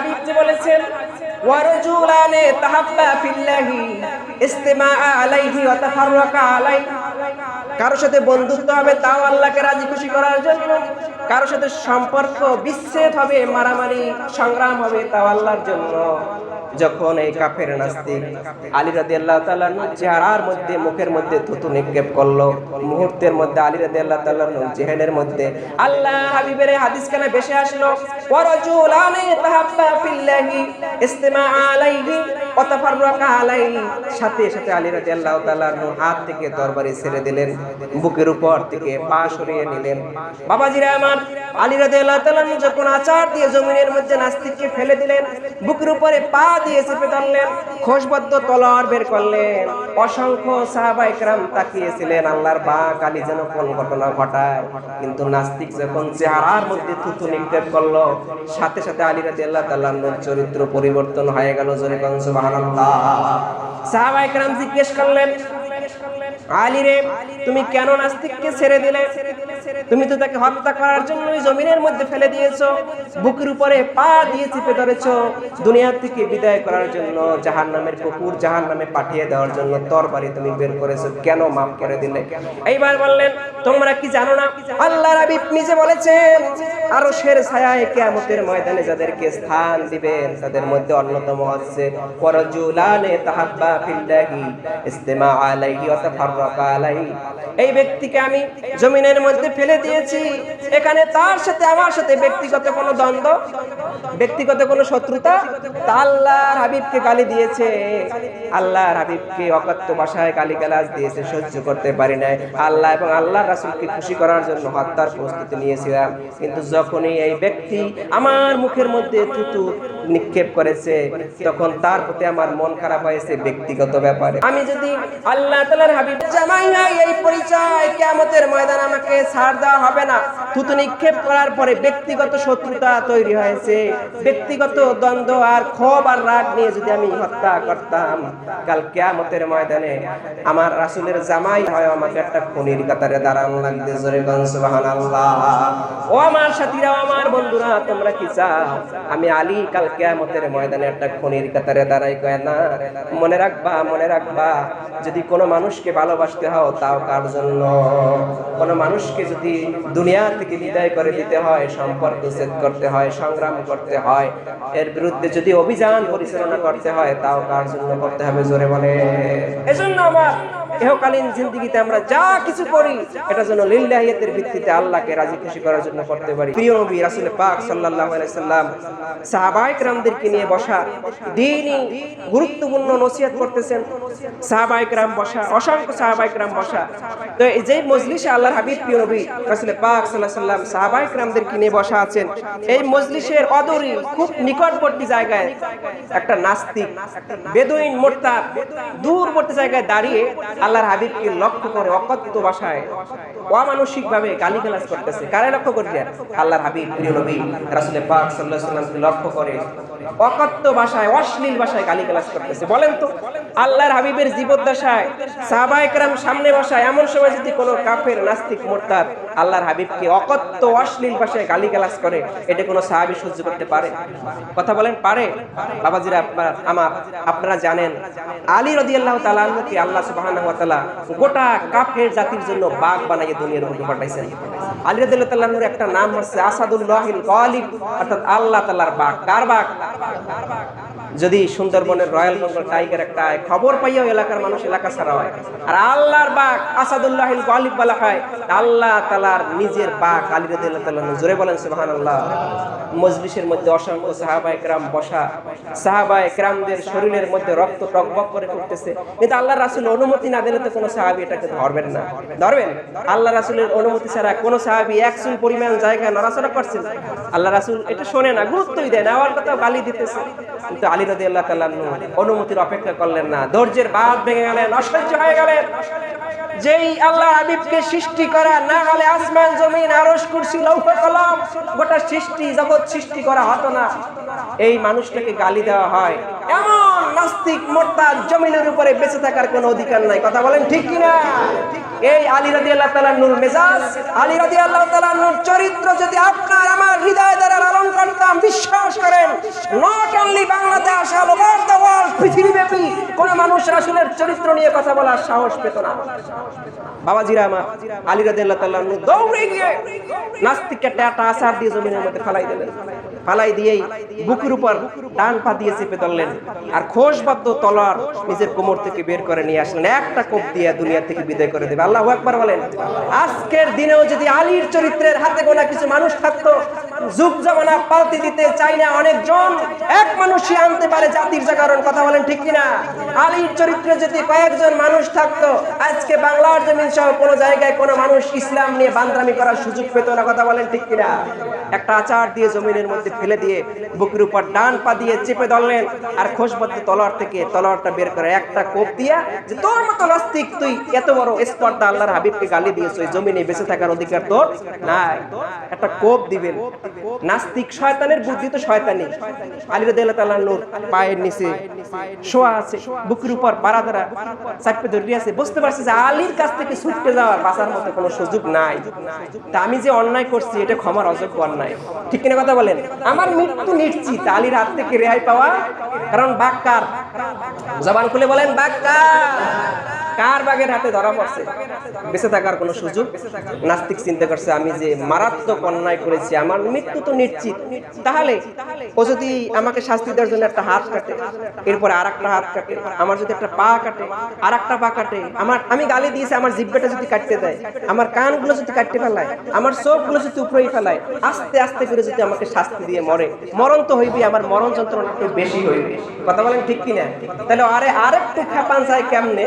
হাবিব যে বলেছেন ওয়ারজুলানে তাহাব্বা ফিল্লাহি ইস্তিমা আলাইহি ওয়া তাফাররাকা আলাইহি। কারোর সাথে বন্ধুত্ব হবে, তাও আল্লাহকে রাজি খুশি করার জন্য। কারোর সাথে সম্পর্ক বিচ্ছেদ হবে, মারামারি, সংগ্রাম হবে, তাও আল্লাহর জন্য। যখন এই কাফের নাস্তিক আলী রাদি আল্লাহ তালার চেহারার মধ্যে, মুখের মধ্যে থুতু নিক্ষেপ করল। মুহূর্তের মধ্যে আলী রাদি আল্লাহ তালার জেহেনের মধ্যে আল্লাহ হাবিবের হাদিস কানে বেশি আসলো ওয়ারাজুলানে তাহাব্বা ফিল্লাহি আলাইহি খোশবদ্ধ তলোয়ার বের করলেন। অসংখ্য সাহাবা তাকিয়েছিলেন, আল্লাহর বা কালী যেন কোন ঘটনা ঘটায়। কিন্তু নাস্তিক যখন চেহারার মধ্যে থুতু নিক্ষেপ করল, সাথে সাথে আলী চরিত্র পরিবর্তন হয়ে গেল, জোরে জিজ্ঞেস করলেন তুমি কেন নাস্তিককে ছেড়ে দিলে? তুমি তো তাকে হত্যা করার জন্য জমিনের মধ্যে ফেলে দিয়েছ, বুকের উপরে পা দিয়ে চিপে ধরেছো। দুনিয়া থেকে বিদায় করার জন্য জাহান নামের কুকুর জাহান নামে পাঠিয়ে দেওয়ার জন্য তরবারি তুমি বের করেছ, কেন মাফ করে দিলে? এইবার বললেন তোমরা কি জানো না? আল্লাহ রাবিব নিজে বলেছেন আরও শের ছায়ায় কিয়ামতের ময়দানে যাদেরকে স্থান দিবেন, তাদের মধ্যে অন্যতম হচ্ছে ওয়ারাজুলানে তাহাব্বা ফিল্লাহি, ইস্তিমা আলাইহি ওয়া তাফাররাকা আলাইহি। এই ব্যক্তিকে আমি জমিনের মধ্যে ফেলে দিয়েছি। এখানে তার সাথে, আমার সাথে ব্যক্তিগত কোনো দ্বন্দ্ব, ব্যক্তিগত কোনো শত্রুতা, তা আল্লাহর হাবিবকে গালি দিয়েছে। আল্লাহর হাবিবকে অকথ্য ভাষায় গালি গালাজ দিয়েছে, সহ্য করতে পারি নাই। আল্লাহ এবং আল্লাহ রাসূলকে খুশি করার জন্য হত্যার প্রস্তুতি নিয়েছিলাম। কিন্তু যখনই এই ব্যক্তি আমার মুখের মধ্যে থুতু নিক্ষেপ করেছে, তখন তার প্রতি আমার মন খারাপ হয়েছে ব্যক্তিগত ব্যাপারে। আমি যদি আল্লাহ তাআলার হাবিব জামাই এই পরিচয় কিয়ামতের ময়দান আমাকে ছাড় দেওয়া হবে না। থুতু নিক্ষেপ করার পরে ব্যক্তিগত শত্রুতা তৈরি হয়েছে। ব্যক্তিগত দ্বন্দ্ব আর ক্ষোভ আর রাগ নিয়ে যদি আমি হত্যা করতাম, কাল কিয়ামতের ময়দানে আমার রাসূলের জামাই হয়, আমাকে একটা খুনির কাতারে দাঁড়ানো লাগবে ও আমার সাথীরা আমার বন্ধুরা, তোমরা কি চাও? আমি আলী কাল কিয়ামতের ময়দানে একটা খুনির কাতারে দাঁড়াই কয়, না, মনে রাখবা মনে রাখবা, যদি কোনো মানুষকে ভালোবাসতে হও, তাও কার জন্য? কোনো মানুষকে যদি দুনিয়া থেকে বিদায় করে দিতে হয়, সম্পর্ক ছেদ করতে হয়, সংগ্রাম করতে হয়, এর বিরুদ্ধে যদি অভিযান পরিচালনা করতে হয়, তাও কার জন্য করতে হবে জোরে বলে এজন্য আমার ইহকালীন জিন্দিগিতে আমরা যা কিছু করি, এটা যেন লিল্লাহিয়াতের ভিত্তিতে আল্লাহকে রাজি খুশি করার জন্য করতে পারি। প্রিয় নবী, রাসূল পাক সাল্লাল্লাহু আলাইহি সাল্লাম সাহাবায়ে কেরামদেরকে নিয়ে বসা দ্বীনি গুরুত্বপূর্ণ নসিহত করতেছেন। সাহাবায়ে কেরাম বসা, অসংখ্য সাহাবায়ে কেরাম বসা। তো এই যে মজলিসে আল্লাহর হাবিব, প্রিয় নবী, রাসূল পাক সাল্লাল্লাহু আলাইহি সাল্লাম সাহাবায়ে কেরামদেরকে নিয়ে বসা আছেন, এই মজলিসের অদূরে খুব নিকটবর্তী জায়গায় একটা নাস্তিক, বেদুইন মোর্তাদ, দূরবর্তী জায়গায় দাঁড়িয়ে আল্লাহর হাবিবকে লক্ষ্য করে অকথ্য ভাষায় অমানসিক ভাবে গালিগালাজ করতেছে। কারে লক্ষ্য করছে? আল্লাহর হাবিব, প্রিয় নবী রাসুলের পাক সাল্লাহ সাল্লামকে লক্ষ্য করে অকথ্য ভাষায়, অশ্লীল ভাষায় গালি গালিগালাজ করতেছে। বলেন তো। আল্লাহর হাবিবের জীবদ্দশায়, সাহাবায়ে কেরাম সামনে বসায়, এমন সময় যদি কোনো কাফের, নাস্তিক, মোরতাদ আল্লাহর হাবিবকে অকথ্য, অশ্লীল ভাষায় গালিগালাজ করে, এটা কোনো সাহাবী সহ্য করতে পারে? কথা বলেন, পারে? বাবাজিরা, আপনারা, আমার, আপনারা জানেন, আলী আনহুকে আল্লাহ সুবহানাহু ওয়া তাআলা গোটা কাফের জাতির জন্য বাঘ বানাইয়ে দুনিয়ার মধ্যে পাঠাইছেন। আলী তাআলা আনহুর একটা নাম হচ্ছে আসাদুল্লাহিল গালিব, অর্থাৎ আল্লাহ তাআলার বাঘ। কার বাঘ? যদি সুন্দরবনের রয়্যাল বেঙ্গল টাইগার একটা খবর পাইয়া এলাকার মানুষ এলাকা ছাড়া হয়। আর আল্লাহর বাঘ আসাদুল্লাহিল গালিব বলা হয়, আল্লাহ তালার নিজের বাঘ আলী রাদিয়াল্লাহু জোরে বলেন, সুবহানাল্লাহ। মজলিসের মধ্যে অসংখ্য সাহাবা একরাম বসা সাহাবা একরামদের শরীরের মধ্যে রক্ত টকবক করে ফুটতেছে। কিন্তু আল্লাহ রাসূল অনুমতি না দিলে তো কোনো সাহাবী এটাকে ধরবেন না। ধরবেন? আল্লাহ রাসূলের অনুমতি ছাড়া কোনো সাহাবী এক চুল পরিমাণ জায়গায় নড়াচড়া করছেন। আল্লাহ রাসুল এটা শোনে না, গুরুত্বই দেয় না আমার কথাও গালি দিতেছে। কিন্তু আলী রাদিয়াল্লাহু আল্লাহ আনহু অনুমতির অপেক্ষা করলেন না, ধৈর্যের বাদ ভেঙে গেলেন, অসহ্য হয়ে গেলেন। যেই আল্লাহ আবিবকে সৃষ্টি করা না হলে আসমান, জমিন আরস কুরসি, লৌহ, কলম, গোটা সৃষ্টি, জগৎ সৃষ্টি করা হতো না। এই মানুষটাকে গালি দেওয়া হয়। এমন নাস্তিক মোর্তাদ জমিনের উপরে বেঁচে থাকার কোনো অধিকার নাই। কথা বলেন ঠিক কিনা? এই আলী রাদি আল্লাহ তালার নূর মেজাজ, আলী রাদি আল্লাহ তালার নূর চরিত্র যদি আপনার আমার হৃদয় দ্বারা লালন করতাম বিশ্বাস করেন not only Bangladesh all over the world পৃথিবীব্যাপী মানুষ রাসূলের চরিত্র নিয়ে কথা বলার সাহস পেত না। বাবাজিরা আমার, আলী রাদি আল্লাহ তাল্লাহ দৌড়ে গিয়ে নাস্তিককে একটা আসার দিয়ে জমিনের মধ্যে ফালাই দিলেন। ফালাই দিয়েই বুকের উপর ডান পা দিয়ে চেপে ধরলেন। আর খোশবাদ্য তলার নিজের কোমর থেকে বের করে নিয়ে আসলেন। একটা কোপ দিয়ে দুনিয়া থেকে বিদায় করে দেবে। আল্লাহ একবার বলেন, আজকের দিনেও যদি আলীর চরিত্রের হাতে গোনা কিছু মানুষ থাকতো, যুগ জমানা পাল্টে দিতে চাই না অনেকজন। এক মানুষই আনতে পারে জাতির জাগরণ কথা বলেন ঠিক কিনা? আলীর চরিত্রে যদি কয়েকজন মানুষ থাকতো, আজকে বাংলার জমিন সহ কোনো জায়গায় কোনো মানুষ ইসলাম নিয়ে বান্দামি করার সুযোগ পেত না, কথা বলেন ঠিক কিনা? একটা আচার দিয়ে জমিনের মধ্যে ফেলে দিয়ে বুকের উপর ডান পা দিয়ে চেপে ধরলেন। আর খোশবদ্ধ তলোয়ার থেকে তলোয়ারটা বের করে একটা কোপ দিয়া যে তোর মতো নাস্তিক, তুই এত বড় স্পর্ধা আল্লাহর হাবিবকে গালি দিয়েছ ওই জমিনে বেঁচে থাকার অধিকার তোর নাই। একটা কোপ দিবেন। নাস্তিক শয়তানের বুদ্ধি তো শয়তানি। আলী রাদিয়াল্লাহু পায়ের নিচে শোয়া আছে বুকের উপর পাড়া দ্বারা চাপে ধরে আছে। বুঝতে পারছি যে আলীর কাছ থেকে ছুটতে যাওয়ার বাঁচার মতো কোনো সুযোগ নাই। তা আমি যে অন্যায় করছি, এটা ক্ষমার অযোগ্য অন্যায়। ঠিক কিনা কথা বলেন? আমার মৃত্যু নিশ্চিত আলীর হাত থেকে রেহাই পাওয়া, কারণ বাক্কার। জবান খুলে বলেন বাঘ কার বাঘের হাতে ধরা পড়ছে? বেঁচে থাকার কোনো সুযোগ? নাস্তিক চিন্তা করছে, আমি যে মারাত্মক অন্যায় করেছি, আমার মৃত্যু তো নিশ্চিত। তাহলে ও যদি আমাকে শাস্তি দেওয়ার জন্য একটা হাত কাটে, এরপরে আর একটা হাত কাটে, আমার যদি একটা পা কাটে আর একটা পা কাটে, আমার, আমি গালি দিয়েছি, আমার জিব্বাটা যদি কাটতে দেয়, আমার কানগুলো যদি কাটতে ফেলায়, আমার চোখগুলো যদি উপরেই ফেলায়, আস্তে আস্তে করে যদি আমাকে শাস্তি দিয়ে মরে, মরণ তো হইবে আমার মরণ যন্ত্রণা একটু বেশি হইবে। কথা বলেন ঠিক কিনা? তাহলে আরে আরেকটু খেপান যায় কেমনে?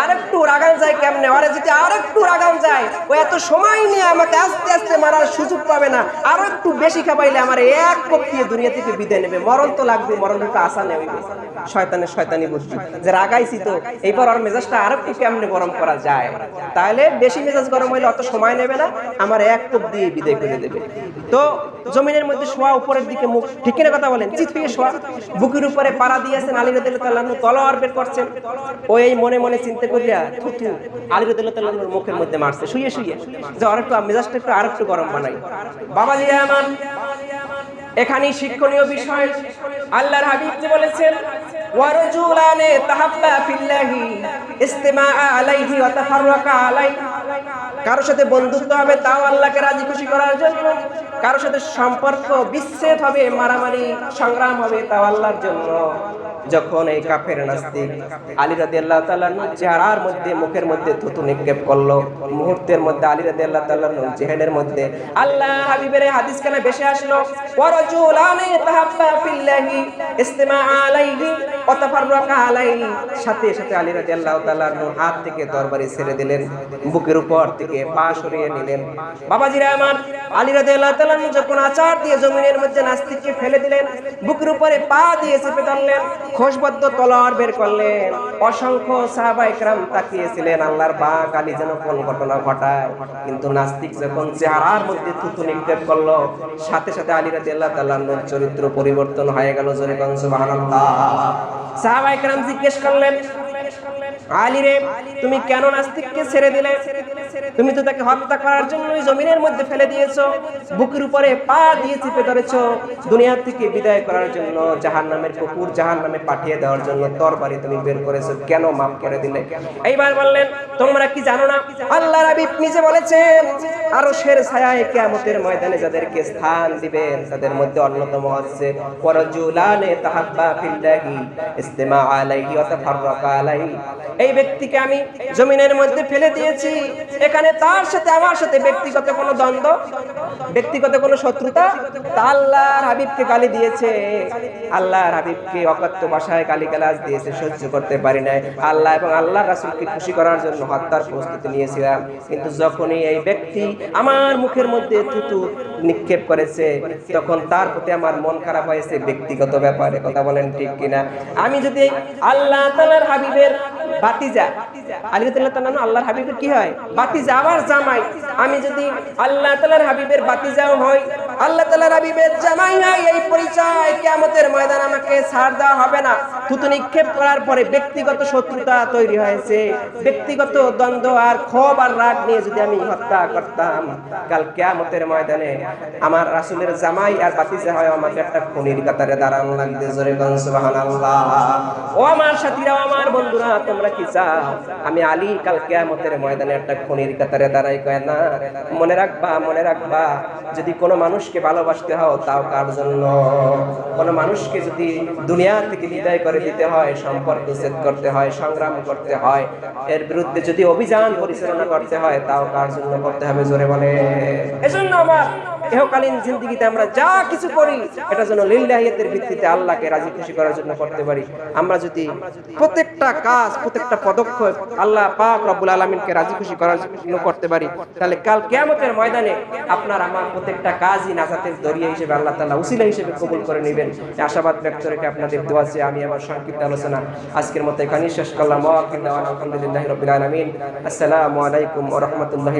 আরেকটু রাগান কেমনে? আরে যদি রাগান ও এত সময় নিয়ে আমাকে আস্তে আস্তে মারার সুযোগ পাবে না। আরও একটু বেশি খাপাইলে আমার এক দুনিয়া থেকে বিদায় নেবে। মরণ তো লাগবে, মরণ একটু আশা নেবে শয়তানি যে রাগাইছি তো, এইবার ওর মেজাজটা আরও একটু কেমনে গরম করা যায়? তাহলে বেশি মেজাজ গরম হইলে অত সময় নেবে না, আমার এক কোপ দিয়ে বিদায় করে দেবে। তো জমিনের মধ্যে শোয়া, উপরের দিকে মুখ। ঠিক না কথা বলেন? চিত হয়ে শোয়া। বুকের উপরে পাড়া দিয়েছেন আলী রদুল্লাহ তলোয়ার বের করছেন। ও এই মনে মনে চিন্তা করিয়া থুতু আলী মুখের মধ্যে মারছে। শুয়ে শুয়ে যে আর একটু মেজাজটা একটু আর একটু গরম বানাই। বাবা জি আমার এখানেই শিক্ষণীয় বিষয়। আল্লাহর হাবিব যে বলেছেন তাহাব্বা ফিল্লাহি ইস্তিমা আলাইহি ওয়া তাফাররাকা কারোর সাথে বন্ধুত্ব হবে, তাও আল্লাহকে রাজি খুশি করার জন্য। কারোর সাথে সম্পর্ক বিচ্ছেদ হবে, মারামারি সংগ্রাম হবে, তাও আল্লাহর জন্য। যখন এই কাফের নাস্তিক আলী রাদিয়াল্লাহু তাআলা চেহারার মধ্যে, মুখের মধ্যে থুতু নিক্ষেপ করল। মুহূর্তের মধ্যে আলী রাদিয়াল্লাহু তাআলা জেহেনের মধ্যে আল্লাহ হাবিবের হাদিস কানে বেশি আসলো ইস্তিমা আলাইহি সাথে সাথে আলী রাদিয়াল্লাহু তাআলা হাত থেকে তরবারি ছেড়ে দিলেন, বুকের উপর থেকে পা সরিয়ে নিলেন। বাবাজিরা আমার, আলী রাদিয়াল্লাহু তাআলা যখন আচার দিয়ে জমিনের মধ্যে নাস্তিককে ফেলে দিলেন, বুকের উপরে পা দিয়ে চেপে ধরলেন খোশবদ্ধ তলোয়ার বের করলেন। অসংখ্য সাহাবা একরাম তাকিয়েছিলেন, আল্লাহর বা কালী যেন কোন ঘটনা ঘটায়। কিন্তু নাস্তিক যখন চেহারার মধ্যে থুতু নিক্ষেপ করল, সাথে সাথে আলী রাদিয়াল্লাহু তাআলার চরিত্র পরিবর্তন হয়ে গেল কন সুবহানাল্লাহ। সাহাবা একরাম জিজ্ঞেস করলেন আলী রে তুমি কেন নাস্তিককে ছেড়ে দিলে? তুমি তো তাকে হত্যা করার জন্যই জমিনের মধ্যে ফেলে দিয়েছ, বুকের উপরে পা দিয়ে চেপে ধরেছো। দুনিয়া থেকে বিদায় করার জন্য জাহান নামের কুকুর জাহান নামে পাঠিয়ে দেওয়ার জন্য তরবারি তুমি বের করেছ। কেন মাফ করে দিলে? এইবার বললেন, তোমরা কি জানো না? আল্লাহ রাবিব নিজে বলেছেন আরও শের ছায়ায় কিয়ামতের ময়দানে যাদেরকে স্থান দিবেন, তাদের মধ্যে অন্যতম হচ্ছে, ওয়ারাজুলানে তাহাব্বা ফিল্লাহি, ইস্তিমা আলাইহি ওয়া তাফাররাকা আলাইহি। এই ব্যক্তিকে আমি জমিনের মধ্যে ফেলে দিয়েছি। এখানে তার সাথে, আমার সাথে ব্যক্তিগত কোনো দ্বন্দ্ব, ব্যক্তিগত কোনো শত্রুতা, তা আল্লাহর হাবিবকে গালি দিয়েছে। আল্লাহর হাবিবকে অকথ্য ভাষায় গালি গালাজ দিয়েছে, সহ্য করতে পারি নাই। আল্লাহ এবং আল্লাহ রাসূলকে খুশি করার জন্য হত্যার প্রস্তুতি নিয়েছিলাম। কিন্তু যখনই এই ব্যক্তি আমার মুখের মধ্যে থুতু নিক্ষেপ করেছে, তখন তার প্রতি আমার মন খারাপ হয়েছে। ব্যক্তিগত ব্যাপারে কথা বলেন ঠিক কিনা? আমি যদি আল্লাহ তাআলার হাবিবের বাতিজা। আলী তাল্লাহ তাআলা আল্লাহর হাবিবের কি হয়? বাতিজা আবার জামাই। আমি যদি আল্লাহ তালার হাবিবের বাতিজাও হই আল্লাহ তাআলা রাবিবের জামাই নাই, এই পরিচয় কিয়ামতের ময়দান আমাকে ছাড় দেওয়া হবে না। থুতু নিক্ষেপ করার পরে ব্যক্তিগত শত্রুতা তৈরি হয়েছে। ব্যক্তিগত দ্বন্দ্ব আর ক্ষোভ আর রাগ নিয়ে যদি আমি হত্যা করতাম, কাল কিয়ামতের ময়দানে আমার রাসূলের জামাই আর বাতিজা হয় আমাকে একটা খুনির কাতারে দাঁড়ানো লাগবে, জোরে ও আমার সাথীরা আমার বন্ধুরা, তোমরা কি চাও? আমি আলী কাল কিয়ামতের ময়দানে একটা খুনির কাতারে দাঁড়াই কয়, না, মনে রাখবা মনে রাখবা, যদি কোনো মানুষকে ভালোবাসতে হও, তাও কার জন্য? কোনো মানুষকে যদি দুনিয়া থেকে বিদায় করে দিতে হয়, সম্পর্ক ছেদ করতে হয়, সংগ্রাম করতে হয়, এর বিরুদ্ধে যদি অভিযান পরিচালনা করতে হয়, তাও কার জন্য করতে হবে জোরে বলে? এজন্য আমার ইহকালীন জিন্দগিতে আমরা যা কিছু করি, এটা যেন লিল্লাহিয়াতের ভিত্তিতে আল্লাহকে রাজি খুশি করার জন্য করতে পারি। আমরা যদি প্রত্যেকটা কাজ, প্রত্যেকটা পদক্ষেপ আল্লাহ পাক রব্বুল আলমিনকে রাজি খুশি করার জন্য করতে পারি, তাহলে কাল কেয়ামতের ময়দানে আপনার, আমার প্রত্যেকটা কাজই নাজাতের দরিয়া হিসেবে আল্লাহ তালা উসিলা হিসেবে কবুল করে নেবেন। আশাবাদ ব্যক্ত রেখে আপনাদের দোয়া যে আমি আমার সংক্ষিপ্ত আলোচনা আজকের মতো এখানেই শেষ করলাম। আলহামদুলিল্লাহ রাব্বিল আসসালামু আলাইকুম রহমতুল্লাহ